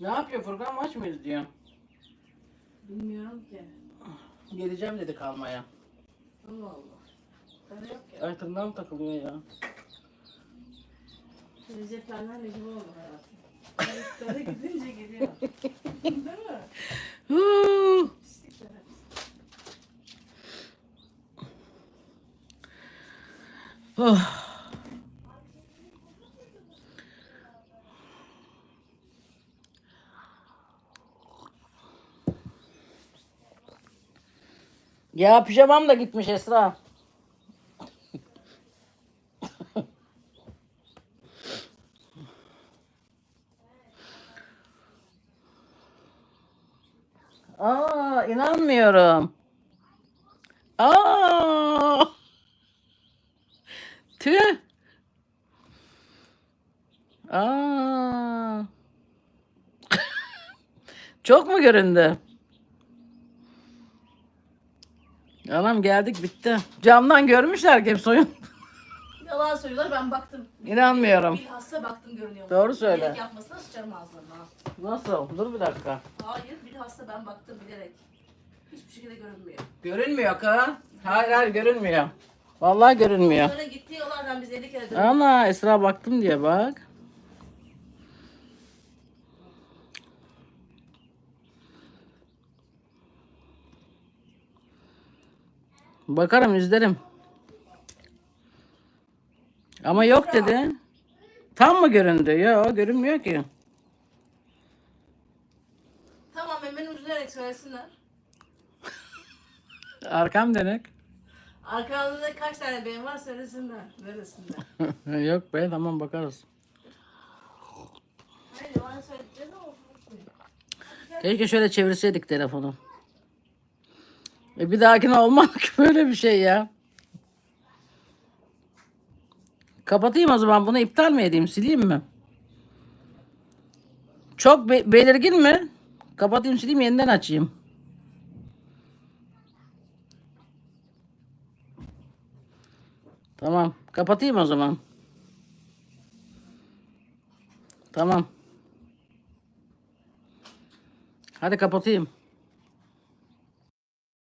Ne yapıyor Furkan maç mı izliyor? Bilmiyorum ki. Geleceğim dedi kalmaya. Allah Allah. Para yok ya. Ay tırnağım takılıyor ya. Recep Tayyip'le gibi oldu hayatım. Para gidince geliyor. Değil mi? Huu. Oh. Ya pijamam da gitmiş Esra. Aa, inanmıyorum. Aa! Tüh. Aa. Çok mu göründü? Anam geldik bitti. Camdan görmüşler ki hep soyun. Yalan söylüyorlar ben baktım. İnanmıyorum. Bilhassa baktım görünüyor. Doğru söyle. Bilerek yapmasına sıçarım ağzlarına. Nasıl? Dur bir dakika. Hayır bilhassa ben baktım bilerek. Hiçbir şekilde görünmüyor. Görünmüyor ka. Hayır hayır görünmüyor. Vallahi görünmüyor. Sonra gittiği yollardan biz 50 kere döndük. Ana Esra baktım diye bak. Bakarım izlerim. Ama yok dedi. Tam mı göründü? Yok görünmüyor ki. Tamam hemen üzülerek söylesinler. Arkam dönük. Arkamda kaç tane beyin var söylesinler. Neresinler? yok be tamam bakarız. Hayır bana söylediklerini ama. Keşke şöyle çevirseydik telefonu. E bir dahakine olmaz ki böyle bir şey ya. Kapatayım o zaman bunu iptal mi edeyim sileyim mi? Çok be- belirgin mi? Kapatayım sileyim yeniden açayım. Tamam kapatayım o zaman. Tamam. Hadi kapatayım.